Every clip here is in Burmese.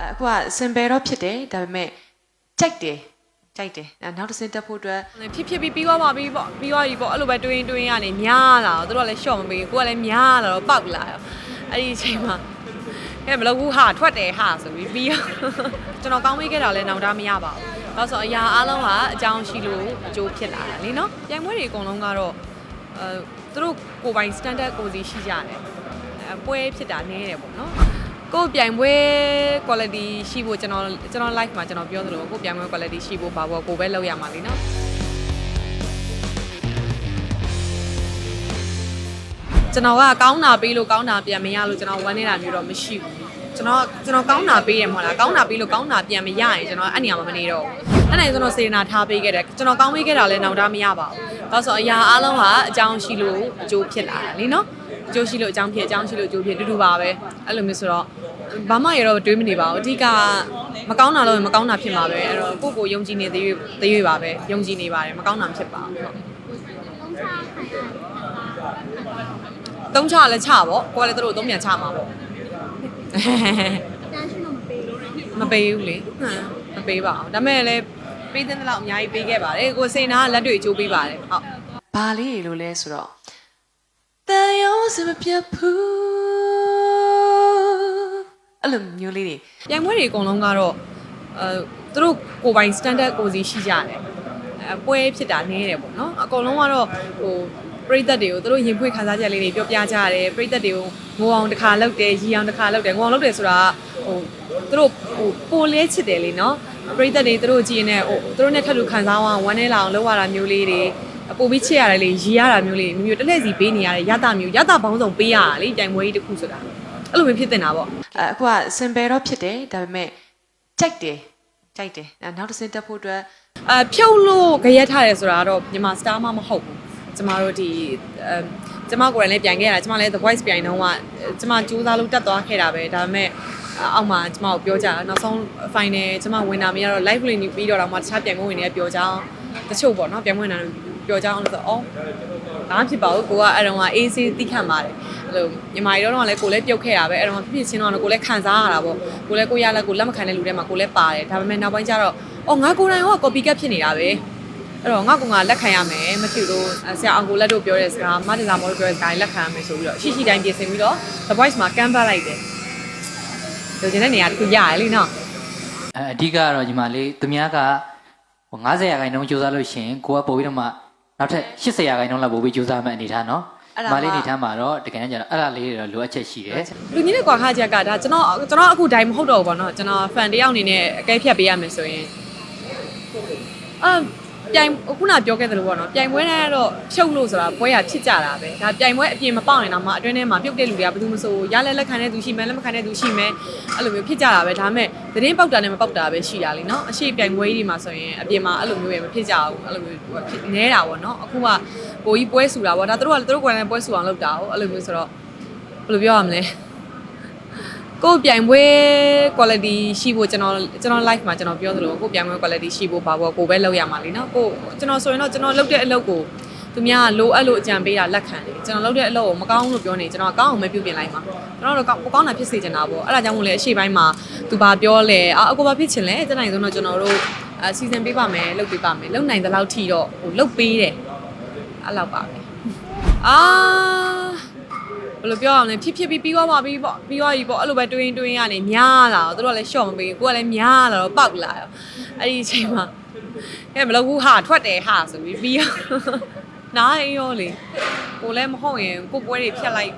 အခုကစင်ပယ်တော့ဖြစ်တယ်ဒါပေမဲ့ကြိုက်တယ်ကြိုက်တယ်အဲနောက်တစ်ဆင့်တက်ဖို့အတွက်ဖြစ်ဖြစ်ပြီးပြီးသွားပါပြီပေါ့ပြီးသွားပြီပေါ့အဲ့လိုပဲတွင်းတွင်းရနေများလာတော့သူတို့ကလည်းရှော့မပေးဘူးကိုကလည်းများလာတော့ပောက်လာရောအဲ့ဒီအချိန်မှာကဲမလုပ်ဘူးဟာထွက်တယ်ဟာဆိုပြီးပြီးတော့ကျွန်တော်ကောင်းမေးခဲ့တာလည်းနောက်တာမရပါဘူး။ဒါဆိုအရာအားလုံးကအကြောင်းရှိလို့အကျိုးဖြစ်လာတာလीနော်။ပြိုင်ပွဲတွေအကုန်လုံးကတော့အဲသူတို့ကိုယ်ပိုင် standard ကိုစီရှိကြတယ်။အပွဲဖြစ်တာနည်းတယ်ပေါ့နော်။ ကိုယ်ပြိုင်ပွဲ quality ရှိဖို့ကျွန်တော်ကျွန်တော် live မှာကျွန်တော်ပြောသလိုကိုယ်ပြိုင်ပွဲ quality ရှိဖို့ပါဘောကိုယ်ပဲလုပ်ရမှာလीနော်။ကျွန်တော်ကကောင်းတာပေးလို့ကောင်းတာပြန်မရလို့ကျွန်တော်ဝမ်းနေတာမျိုးတော့မရှိဘူးကျွန်တော်ကျွန်တော်ကောင်းတာပေးတယ်မဟုတ်လားကောင်းတာပေးလို့ကောင်းတာပြန်မရရင်ကျွန်တော်အဲ့နေရာမှာမနေတော့ဘူးအဲ့နိုင်ကျွန်တော်စေတနာထားပေးခဲ့တယ်ကျွန်တော်ကောင်းပေးခဲ့တာလည်းနောက်တာမရပါဘူးဒါဆိုအရာအားလုံးကအကြောင်းရှိလို့အကျိုးဖြစ်လာတာလीနော်အကျိုးရှိလို့အကြောင်းဖြစ်အကြောင်းရှိလို့အကျိုးဖြစ်တူတူပါပဲအဲ့လိုမျိုးဆိုတော့ ဘာမှရတော့တွေးမနေပါဘူးအဓိကမကောင်းတာလို့မကောင်းတာဖြစ်မှာပဲအဲ့တော့ကိုယ့်ကိုယုံကြည်နေသေးသေးရွေးပါပဲယုံကြည်နေပါတယ်မကောင်းတာမဖြစ်ပါဘူးဟုတ်တုံးချလည်းချပေါ့ကိုကလည်းတို့တုံးပြန်ချမှာပေါ့တန်းရှင်းတော့မပေးဘူးမပေးဘူးလေဟမ်မပေးပါဘူးဒါပေမဲ့လည်းပေးတဲ့လောက်အများကြီးပေးခဲ့ပါတယ်ကိုစိန်နာကလက်တွေအကျိုးပေးပါတယ်ဟုတ်ဘာလေးလို့လဲဆိုတော့တန်ရုံးစမပြတ်ဘူး အဲ့လိုမျိုးလေးတွေပြိုင်ပွဲတွေအကုန်လုံးကတော့အဲသူတို့ကိုယ်ပိုင် standard ကိုစီရှိကြတယ်အပွဲဖြစ်တာနည်းတယ်ပေါ့နော်အကုန်လုံးကတော့ဟိုပရိသတ်တွေကိုသူတို့ရင်ဖွေးခန်းစားချက်လေးတွေပြောပြကြတယ်ပရိသတ်တွေကိုငိုအောင်တစ်ခါလုပ်တယ်ရီအောင်တစ်ခါလုပ်တယ်ငိုအောင်လုပ်တယ်ဆိုတာဟိုသူတို့ဟိုပိုလဲချစ်တယ်လေနော်ပရိသတ်တွေသူတို့ကြည့်နေဟိုသူတို့နဲ့ထပ်တူခံစားအောင်ဝမ်းနေလာအောင်လုပ်ရတာမျိုးလေးတွေပို့ပြီးချစ်ရတယ်လေရီရတာမျိုးလေးမျိုးတစ်လက်စီပေးနေရတယ်ရတာမျိုးရတာဘောင်းဆောင်ပေးရတာလေတိုင်ပွဲကြီးတစ်ခုဆိုတာ အဲ့လိုမျိုးဖြစ်တင်တာပေါ့အဲအခုကစင်ပယ်တော့ဖြစ်တယ်ဒါပေမဲ့ကြိုက်တယ်ကြိုက်တယ်အဲနောက်တစ်ဆင့်တက်ဖို့အတွက်အဖြုတ်လို့ကြရက်ထားတယ်ဆိုတာကတော့မြန်မာစတားမှမဟုတ်ဘူးကျမတို့ဒီအမ်ကျမကိုယ်တိုင်လည်းပြန်ခဲ့ရတာကျမလည်း The Voice ပြန်တော့ကကျမကြိုးစားလို့တက်သွားခဲ့တာပဲဒါပေမဲ့အောက်မှာကျမကိုပြောကြတာနောက်ဆုံး final ကျမဝင်တာမရတော့ live လေးနေပြီးတော့တော့မှတခြားပြန်ဝင်နေတဲ့ပြောကြအောင်တချို့ပေါ့နော်ပြန်ဝင်တာပြောကြအောင်လို့ဆိုအော် ဘာမှဖြစ်ပါဘူးကိုကအဲ့တော့က AC တိခတ်ပါတယ်အဲ့လိုညီမကြီးတော့လည်းကိုလည်းပြုတ်ခဲ့တာပဲအဲ့တော့ဖြစ်ဖြစ်ချင်းတော့ကိုလည်းခံစားရတာပေါ့ကိုလည်းကိုရလက်ကိုလက်မခံတဲ့လူတွေမှာကိုလည်းပါတယ်ဒါပေမဲ့နောက်ပိုင်းကျတော့အော်ငါကိုယ်တိုင်က copy cat ဖြစ်နေတာပဲအဲ့တော့ငါကငါလက်ခံရမယ်မဖြစ်လို့ဆရာအောင်ကိုလက်တို့ပြောတဲ့စကားမတလာမောတို့ပြောတဲ့စကားလက်ခံရမယ်ဆိုပြီးတော့ရှိရှိတိုင်းပြင်ဆင်ပြီးတော့ The Voice မှာကမ်းပတ်လိုက်တယ်။လိုချင်တဲ့နေရာတစ်ခုရရလေနော်အဲအဓိကကတော့ညီမလေးသူများကဟို90ရာခိုင်နှုန်းစူးစမ်းလို့ရှရင်ကိုကပို့ပြီးတော့မှ နောက်ထပ်80ရာခိုင်နှုန်းလောက်ပို့ပြီးစူးစမ်းမှအနေထားနော်ညီမလေးအနေထားမှာတော့တကယ်တမ်းကျတော့အဲ့ဒါလေးတွေတော့လိုအပ်ချက်ရှိတယ်။လူကြီးတဲ့ကွာခါချက်ကဒါကျွန်တော်ကျွန်တော်အခုဒိုင်မဟုတ်တော့ဘူးပေါ့နော်ကျွန်တော် fan တယောက်အနေနဲ့အကဲဖြတ်ပေးရမယ်ဆိုရင်အမ် ပြိုင်ခုနပြောခဲ့သလိုပေါ့နော်ပြိုင်ပွဲနဲ့ကတော့ဖြုတ်လို့ဆိုတာပွဲရဖြစ်ကြတာပဲဒါပြိုင်ပွဲအပြင်မပေါက်ရင်တော့မှအတွင်းထဲမှာပြုတ်တဲ့လူတွေကဘယ်သူမဆိုရလဲလက်ခံတဲ့သူရှိမယ်လက်မခံတဲ့သူရှိမယ်အဲ့လိုမျိုးဖြစ်ကြတာပဲဒါပေမဲ့သတင်းပေါက်တာနဲ့မပေါက်တာပဲရှိတာလीနော်အရှိပြိုင်ပွဲကြီးတွေမှာဆိုရင်အပြင်မှာအဲ့လိုမျိုးရမဖြစ်ကြဘူးအဲ့လိုမျိုးဖြစ်နေတာပေါ့နော်အခုကကိုကြီးပွဲဆူတာပေါ့ဒါတို့ကလည်းတို့ကွယ်လည်းပွဲဆူအောင်လုပ်တာ哦အဲ့လိုမျိုးဆိုတော့ဘယ်လိုပြောရမလဲ ကိုယ်ပြိုင်ပွဲ quality ရှိဖို့ကျွန်တော်ကျွန်တော် live မှာကျွန်တော်ပြောသလိုကိုယ်ပြိုင်ပွဲ quality ရှိဖို့ပါဘောကိုယ်ပဲလုပ်ရမှာလीနော်ကိုကျွန်တော်ဆိုရင်တော့ကျွန်တော်လုပ်တဲ့အလုပ်ကိုသူများကလိုအပ်လို့အကြံပေးတာလက်ခံတယ်ကျွန်တော်လုပ်တဲ့အလုပ်ကိုမကောင်းလို့ပြောနေကျွန်တော်ကောင်းအောင်ပဲပြုပြင်လိုက်မှာကျွန်တော်တို့ကောင်းကောင်းတာဖြစ်စေချင်တာပေါ့အဲ့ဒါကြောင့်မို့လဲအရှိပိုင်းမှာသူဘာပြောလဲအာအကိုဘာဖြစ်ချင်လဲတနိုင်ဆုံးတော့ကျွန်တော်တို့အစီစဉ်ပေးပါမယ်လုပ်ပေးပါမယ်လုပ်နိုင်တဲ့လောက်ထိတော့ဟိုလုပ်ပေးတယ်အဲ့လောက်ပါပဲအာ ဘယ်လိုပြောအောင်လဲဖြစ်ဖြစ်ပြီးပြီးသွားပါပြီပေါ့ပြီးသွားပြီပေါ့အဲ့လိုပဲတွင်းတွင်းရနေများလာတော့သူတို့ကလည်းရှော့မပေးဘူးကိုကလည်းများလာတော့ပောက်လာရောအဲ့ဒီအချိန်မှာအဲမလုပ်ဘူးဟာထွက်တယ်ဟာဆိုပြီးပြီးရောနားရင်ရောလေကိုလည်းမဟုတ်ရင်ကိုပွဲတွေဖြတ်လိုက်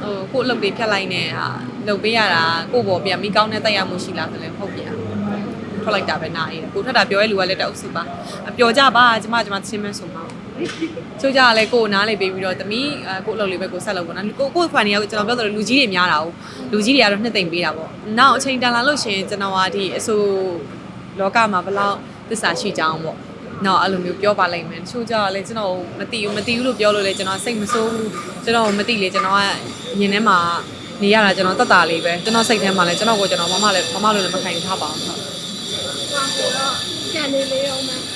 ဟိုကိုအလုပ်တွေဖြတ်လိုက်နေဟာလုပ်ပေးရတာကိုပေါ်ပြန်မိကောင်းတဲ့တက်ရမှုရှိလားဆိုလည်းဟုတ်ပြန်ထွက်လိုက်တာပဲနားရင်ကိုထွက်တာပြောရဲလူကလည်းတအုပ်စုပါအပျော်ကြပါကျမကျမချင်းမဲဆိုမှာ ချိုးကြလဲကိုယ်နားလေးပေးပြီးတော့တမီးအဲကိုယ်အလုပ်လေးပဲကိုယ်ဆက်လုပ်ပေါ့နော်ကိုကိုယ်ဖန်နေကကျွန်တော်ပြောသလိုလူကြီးတွေများတာ哦လူကြီးတွေကတော့နှစ်သိမ့်ပေးတာပေါ့နောက်အချိန်တန်လာလို့ရှရင်ကျွန်တော်ကဒီအဆိုလောကမှာဘယ်လောက်သစ္စာရှိကြအောင်ပေါ့နော်အဲ့လိုမျိုးပြောပါလိမ့်မယ်တချို့ကြတော့လေကျွန်တော်မသိဘူးမသိဘူးလို့ပြောလို့လေကျွန်တော်စိတ်မဆိုးဘူးကျွန်တော်မသိလေကျွန်တော်ကရင်ထဲမှာနေရတာကျွန်တော်တတ်တာလေးပဲကျွန်တော်စိတ်ထဲမှာလည်းကျွန်တော်ကိုကျွန်တော်မမလည်းမမလို့လည်းမခံယူထားပါဘူးဟုတ်။ဟိုတော့ကြံနေလေးအောင်မယ်အ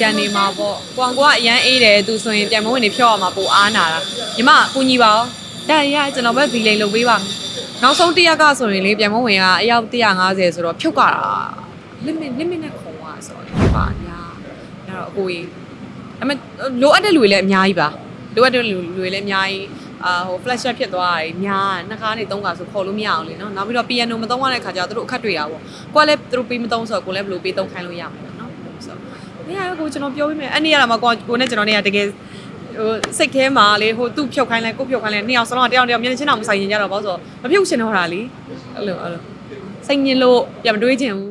ကြံနေမှာပေါ့ကိုအောင်ကအရန်အေးတယ်သူဆိုရင်ပြန်မဝင်နေဖြော့ရမှာပိုအားနာတာညီမကူညီပါဦးရရကျွန်တော်ပဲဗီလိန်လုပ်ပေးပါမယ်နောက်ဆုံးတစ်ရက်ကဆိုရင်လေပြန်မဝင်ကအယောက်150ဆိုတော့ဖြုတ်ကြတာ limit limit နဲ့ခုံသွားဆိုတော့ပါညာအဲ့တော့အကိုကြီးအမလိုအပ်တဲ့လူတွေလည်းအများကြီးပါလိုအပ်တဲ့လူတွေလည်းအများကြီးအာဟို flash ဖြတ်သွားတာညာနှစ်ခါနေသုံးခါဆိုခေါ်လို့မရအောင်လေနော်နောက်ပြီးတော့ piano မသုံးရတဲ့ခါကျတော့သူတို့အခက်တွေ့ရပါဘောကိုကလည်းသူတို့ပေးမသုံးဆိုတော့ကိုလည်းဘယ်လိုပေးသုံးခိုင်းလို့ရမှာလဲနော်ဆို နေရာကိုကျွန်တော်ပြောပေးမယ်အဲ့နေရာမှာကိုကိုနဲ့ကျွန်တော်နေရာတကယ်ဟိုစိတ်ထဲမှာလေဟိုသူ့ဖြုတ်ခိုင်းလိုက်ကိုဖြုတ်ခိုင်းလိုက်နှစ်ယောက်စလုံးကတယောက်တယောက်မျက်နှာချင်းအောင်မဆိုင်ရင်ကြတော့ဘာလို့ဆိုတော့မဖြုတ်ချင်တော့တာလေအဲ့လိုအဲ့လိုစိတ်ညစ်လို့ပြန်မတွေးချင်ဘူး